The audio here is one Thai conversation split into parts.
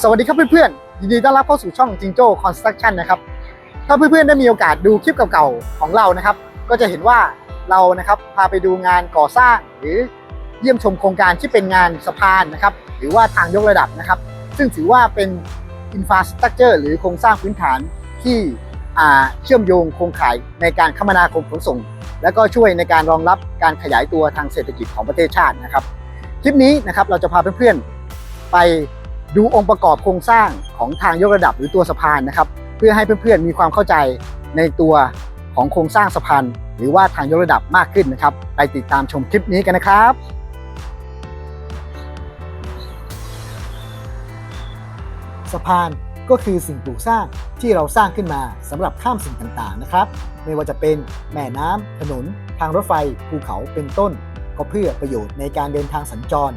สวัสดีครับเพื่อนๆ ยินดีต้อนรับเข้าสู่ช่องจิงโจ้คอนสตรั c ชั่นนะครับ ถ้าเพื่อนๆ ได้มีโอกาสดูคลิปเก่าๆ ของเรานะครับ ก็จะเห็นว่าเรานะครับพาไปดูงานก่อสร้างหรือเยี่ยมชมโครงการที่เป็นงานสะพานนะครับ หรือว่าทางยกระดับนะครับ ซึ่งถือว่าเป็นอินฟาสตรั c เจอร์หรือโครงสร้างพื้นฐานที่เชื่อมโยงโครงข่ายในการคมนาคมขนส่ง และก็ช่วยในการรองรับการขยายตัวทางเศรษฐกิจของประเทศชาตินะครับ คลิปนี้นะครับเราจะพาเพื่อนๆ ไป ดูองค์ประกอบโครงสร้างของทางยกระดับหรือตัวสะพานนะครับ เพื่อให้เพื่อนๆมีความเข้าใจในตัวของโครงสร้างสะพานหรือว่าทางยกระดับมากขึ้นนะครับ ไปติดตามชมคลิปนี้กันนะครับสะพานก็คือสิ่งปลูกสร้างที่เราสร้างขึ้นมาสำหรับข้ามสิ่งต่างๆนะครับ ไม่ว่าจะเป็นแม่น้ำถนน ทางรถไฟ ภูเขาเป็นต้น ก็เพื่อประโยชน์ในการเดินทางสัญจร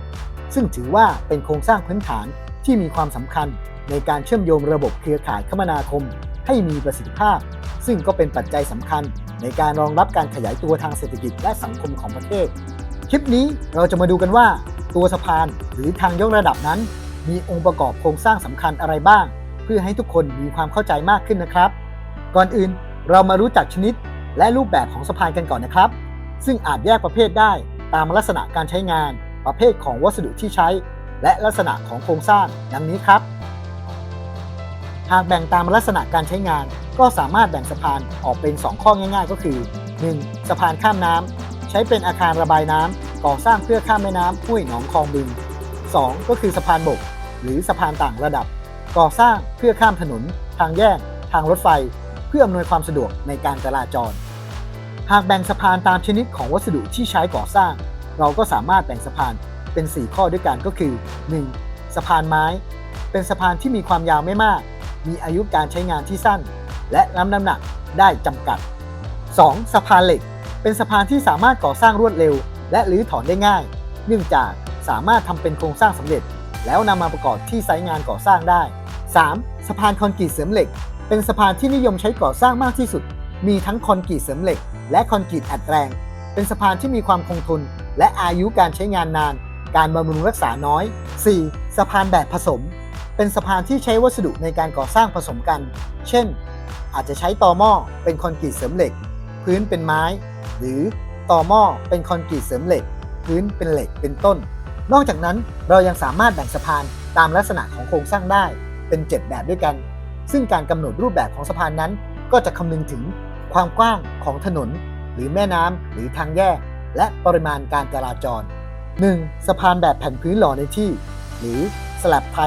ซึ่งถือว่าเป็นโครงสร้างพื้นฐาน ที่มีความสำคัญในการเชื่อมโยงระบบเครือข่ายคมนาคม ให้มีประสิทธิภาพ ซึ่งก็เป็นปัจจัยสำคัญในการรองรับการขยายตัวทางเศรษฐกิจและสังคมของประเทศ คลิปนี้เราจะมาดูกันว่าตัวสะพานหรือทางยกระดับนั้น มีองค์ประกอบโครงสร้างสำคัญอะไรบ้าง เพื่อให้ทุกคนมีความเข้าใจมากขึ้นนะครับ ก่อนอื่นเรามารู้จักชนิดและรูปแบบของสะพานกันก่อนนะครับ ซึ่งอาจแยกประเภทได้ตามลักษณะการใช้งาน ประเภทของวัสดุที่ใช้ และลักษณะของโครงสร้างดังนี้ครับ หากแบ่งตามลักษณะการใช้งาน ก็สามารถแบ่งสะพานออกเป็น 2 ข้อง่ายๆ ก็คือ 1. สะพานข้ามน้ำใช้เป็นอาคารระบายน้ำก่อสร้างเพื่อข้ามแม่น้ำห้วยหนองคลองบึง 2. ก็คือสะพานบก หรือสะพานต่างระดับ ก่อสร้างเพื่อข้ามถนน ทางแยก ทางรถไฟ เพื่ออำนวยความสะดวกในการจราจร หากแบ่งสะพานตามชนิดของวัสดุที่ใช้ก่อสร้าง เราก็สามารถแบ่งสะพาน เป็น 4 ข้อด้วยกันก็คือ 1. สะพานไม้ เป็นสะพานที่มีความยาวไม่มาก มีอายุการใช้งานที่สั้น และรับน้ำหนักได้จำกัด 2. สะพานเหล็ก เป็นสะพานที่สามารถก่อสร้างรวดเร็ว และรื้อถอนได้ง่าย เนื่องจากสามารถทำเป็นโครงสร้างสำเร็จ แล้วนำมาประกอบที่ไซต์งานก่อสร้างได้ 3. สะพานคอนกรีตเสริมเหล็ก เป็นสะพานที่นิยมใช้ก่อสร้างมากที่สุด มีทั้งคอนกรีตเสริมเหล็ก และคอนกรีตอัดแรง เป็นสะพานที่มีความคงทนและอายุการใช้งานนาน การบำรุงรักษาน้อย 4. สะพานแบบผสม เป็นสะพานที่ใช้วัสดุในการก่อสร้างผสมกัน เช่น อาจจะใช้ตอหม้อเป็นคอนกรีตเสริมเหล็ก พื้นเป็นไม้ หรือตอหม้อเป็นคอนกรีตเสริมเหล็ก พื้นเป็นเหล็กเป็นต้น นอกจากนั้นเรายังสามารถแบ่งสะพานตามลักษณะของโครงสร้างได้เป็น 7 แบบด้วยกัน ซึ่งการกำหนดรูปแบบของสะพานนั้น ก็จะคำนึงถึงความกว้างของถนน หรือแม่น้ำหรือทางแยกและปริมาณการจราจร 1. สะพานแบบแผ่นพื้นหล่อในที่ หรือสลับไท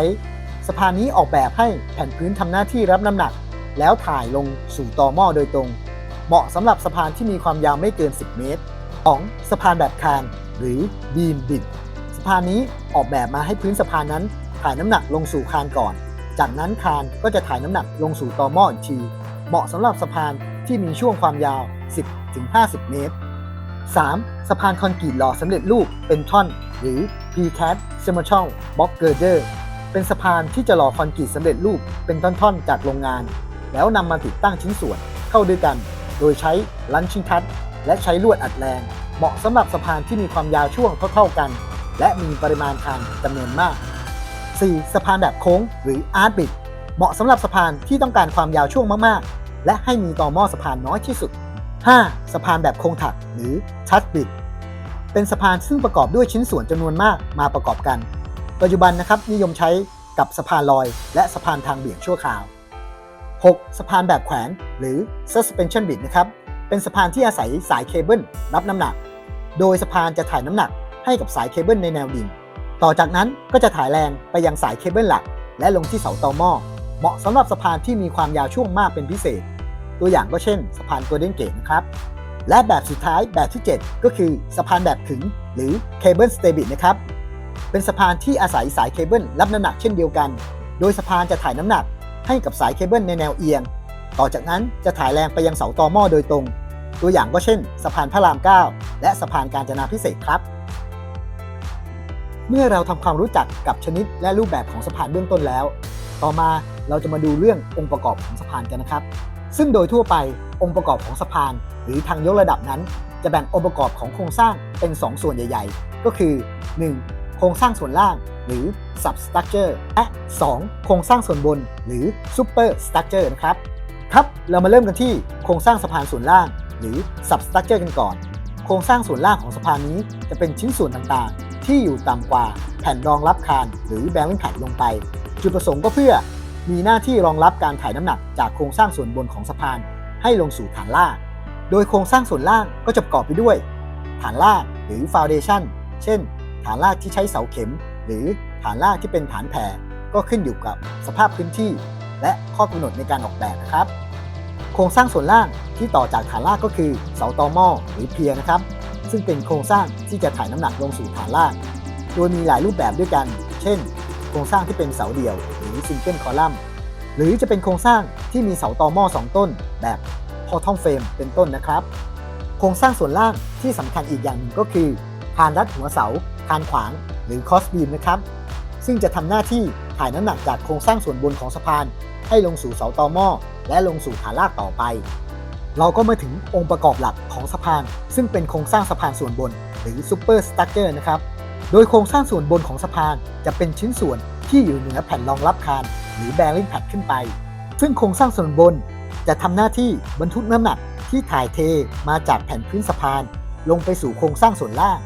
สะพานนี้ออกแบบให้แผ่นพื้นทำหน้าที่รับน้ำหนัก แล้วถ่ายลงสู่ตอหม้อโดยตรง เหมาะสำหรับสะพานที่มีความยาวไม่เกิน 10 เมตร 2. สะพานแบบคานหรือบีมบิดสะพานนี้ออกแบบมาให้พื้นสะพานนั้น ถ่ายน้ำหนักลงสู่คานก่อน จากนั้นคานก็จะถ่ายน้ำหนักลงสู่ตอหม้ออีกที เหมาะสำหรับสะพานที่มีช่วงความยาว 10-50 เมตร 3. สะพานคอนกรีตหล่อสำเร็จรูปเป็นท่อน หรือ P-Cast, Symmetrical Box Girder เป็นสะพานที่จะหล่อคอนกรีตสำเร็จรูปเป็นท่อนๆ จากโรงงาน แล้วนำมาติดตั้งชิ้นส่วนเข้าด้วยกัน โดยใช้ลันชิงทัดและใช้ลวดอัดแรง เหมาะสำหรับสะพานที่มีความยาวช่วงเท่าๆกัน และมีปริมาณคานจำนวนมาก 4. สะพานแบบโค้งหรืออาร์ตบิดเหมาะสำหรับสะพานที่ต้องการความยาวช่วงมากๆ และให้มีต่อหม้อสะพานน้อยที่สุด 5. สะพานแบบโค้งถักหรือทัชบิดเป็นสะพานซึ่งประกอบด้วยชิ้นส่วนจำนวนมากมาประกอบกัน ปัจจุบันนะครับนิยมใช้กับสะพานลอย และสะพานทางเบี่ยงชั่วคราว 6. สะพานแบบแขวนหรือ suspension bridge นะครับ เป็นสะพานที่อาศัยสายเคเบิลรับน้ำหนัก โดยสะพานจะถ่ายน้ำหนักให้กับสายเคเบิลในแนวดิ่ง ต่อจากนั้นก็จะถ่ายแรงไปยังสายเคเบิลหลัก และลงที่เสาตอหม้อ เหมาะสำหรับสะพานที่มีความยาวช่วงมากเป็นพิเศษ ตัวอย่างก็เช่นสะพานโกลเด้นเกตนะครับ และแบบสุดท้ายแบบที่ 7 ก็คือสะพานแบบขึงหรือเคเบิลสเตบิ e นะครับ เป็นสะพานที่อาศัยสายเคเบิลรับน้ำหนักเช่นเดียวกัน โดยสะพานจะถ่ายน้ำหนักให้กับสายเคเบิลในแนวเอียง ต่อจากนั้นจะถ่ายแรงไปยังเสาตอหม้อโดยตรง ตัวอย่างก็เช่น สะพานพระราม 9 และสะพานการจนาพิเศษกครับ เมื่อเราทำความรู้จักกับชนิดและรูปแบบของสะพานเบื้องต้นแล้ว ต่อมาเราจะมาดูเรื่ององค์ประกอบของสะพานกันนะครับ ซึ่งโดยทั่วไปองค์ประกอบของสะพาน หรือทางยกระดับนั้น จะแบ่งองค์ประกอบของโครงสร้างเป็น 2 ส่วนใหญ่ ๆ ก็คือ 1. โครงสร้างส่วนล่าง หรือ substructure และ 2. โครงสร้างส่วนบน หรือ superstructure นะครับ ครับ เรามาเริ่มกันที่โครงสร้างสะพานส่วนล่าง หรือ substructure กันก่อน โครงสร้างส่วนล่างของสะพานนี้จะเป็นชิ้นส่วนต่างๆ ที่อยู่ต่ำกว่าแผ่นรองรับคานหรือ bearing pad ลงไป จุดประสงค์ก็เพื่อ มีหน้าที่รองรับการถ่ายน้ำหนักจากโครงสร้างส่วนบนของสะพานให้ลงสู่ฐานล่าง โดยโครงสร้างส่วนล่างก็จะประกอบไปด้วย ฐานล่างหรือ foundation เช่น ฐานล่างที่ใช้เสาเข็ม หรือฐานล่างที่เป็นฐานแผ่ก็ขึ้นอยู่กับสภาพพื้นที่ และข้อกำหนดในการออกแบบนะครับ โครงสร้างส่วนล่างที่ต่อจากฐานล่างก็คือเสาตอหม้อหรือเพียนะครับ ซึ่งเป็นโครงสร้างที่จะถ่ายน้ำหนักลงสู่ฐานล่าง โดยมีหลายรูปแบบด้วยกัน เช่น โครงสร้างที่เป็นเสาเดี่ยว หรือซิงเกิลคอลัมน์ หรือจะเป็นโครงสร้างที่มีเสาตอหม้อ2 ต้น แบบพอทอมเฟรมเป็นต้นนะครับ โครงสร้างส่วนล่างที่สำคัญอีกอย่างหนึ่งก็คือคานรัดหัวเสาคานขวาง หรือคอสบีมนะครับ ซึ่งจะทำหน้าที่ถ่ายน้ำหนักจากโครงสร้างส่วนบนของสะพาน ให้ลงสู่เสาตอหม้อและลงสู่ฐานรากต่อไป เราก็มาถึงองค์ประกอบหลักของสะพาน ซึ่งเป็นโครงสร้างสะพานส่วนบน หรือซูเปอร์สตั๊กเจอร์นะครับ โดยโครงสร้างส่วนบนของสะพานจะเป็นชิ้นส่วนที่อยู่เหนือแผ่นรองรับคานหรือ bearing pad ขึ้นไป ซึ่งโครงสร้างส่วนบนจะทำหน้าที่บรรทุกน้ำหนักที่ถ่ายเทมาจากแผ่นพื้นสะพาน ลงไปสู่โครงสร้างส่วนล่าง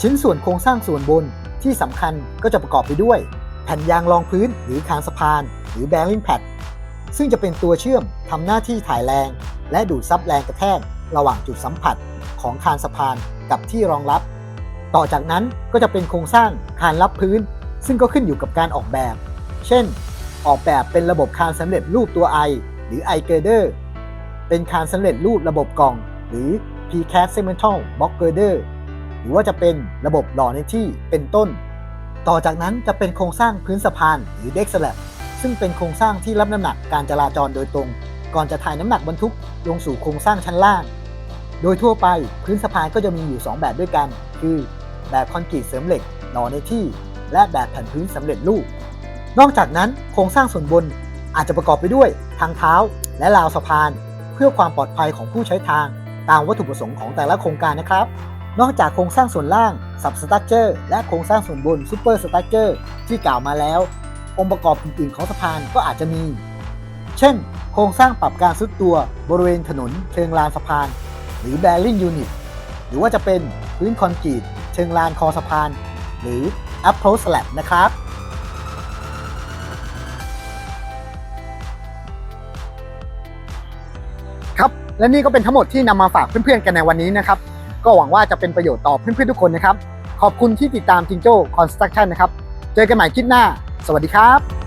ชิ้นส่วนโครงสร้างส่วนบนที่สำคัญก็จะประกอบไปด้วย แผ่นยางรองพื้นหรือคานสะพาน หรือ bearing pad ซึ่งจะเป็นตัวเชื่อมทำหน้าที่ถ่ายแรง และดูดซับแรงกระแทกระหว่างจุดสัมผัสของคานสะพานกับที่รองรับ ต่อจากนั้นก็จะเป็นโครงสร้างคานรับพื้น ซึ่งก็ขึ้นอยู่กับการออกแบบ เช่น ออกแบบเป็นระบบคานสำเร็จรูปตัว I หรือ I girder เป็นคานสำเร็จรูประบบกล่อง หรือ Pcast Segmental Box Girder หรือว่าจะเป็นระบบหล่อในที่เป็นต้น ต่อจากนั้นจะเป็นโครงสร้างพื้นสะพานหรือ Deck Slab ซึ่งเป็นโครงสร้างที่รับน้ำหนักการจราจรโดยตรง ก่อนจะถ่ายน้ำหนักบรรทุกลงสู่โครงสร้างชั้นล่าง โดยทั่วไปพื้นสะพานก็จะมีอยู่ 2 แบบด้วยกัน คือ แบบคอนกรีตเสริมเหล็กหล่อในที่ และแบบแผ่นพื้นสำเร็จรูป นอกจากนั้นโครงสร้างส่วนบนอาจจะประกอบไปด้วยทางเท้าและราวสะพาน เพื่อความปลอดภัยของผู้ใช้ทางตามวัตถุประสงค์ของแต่ละโครงการนะครับ นอกจากโครงสร้างส่วนล่าง substructure และโครงสร้างส่วนบน superstructure ที่กล่าวมาแล้ว องค์ประกอบอื่นๆของสะพานก็อาจจะมี เช่น โครงสร้างปรับการซุดตัวบริเวณถนนเชิงลานสะพาน หรือ bearing unit หรือว่าจะเป็นพื้นคอนกรีต เชิงลานคอสะพาน หรือ approach slab นะครับ ครับ และนี่ก็เป็นทั้งหมดที่นำมาฝากเพื่อนๆกันในวันนี้นะครับ ก็หวังว่าจะเป็นประโยชน์ต่อเพื่อนๆทุกคนนะครับ ขอบคุณที่ติดตามจิงโจ้คอนสตรักชั่นนะครับ เจอกันใหม่คลิปหน้า สวัสดีครับ